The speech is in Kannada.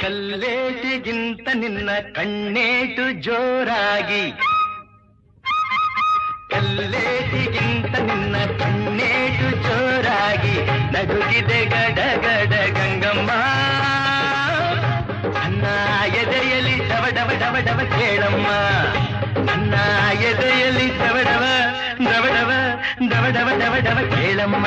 ಕಲ್ಲೇಟಿಗಿಂತ ನಿನ್ನ ಕಣ್ಣೇಟು ಜೋರಾಗಿ. ಕಲ್ಲೇಟಿಗಿಂತ ನಿನ್ನ ಕಣ್ಣೇಟು ಜೋರಾಗಿ. ನಗುಗಿದೆ ಗಡಗಡ ಗಂಗಮ್ಮ. ನನ್ನ ಎದೆಯಲ್ಲಿ ಡವ ಡವ ಡವ ಡವ ಕೇಳಮ್ಮ. ನನ್ನ ಎದೆಯಲ್ಲಿ ಡವ ಡವ ಡವ ಡವ ಡವ ಡವ ಡವ ಕೇಳಮ್ಮ.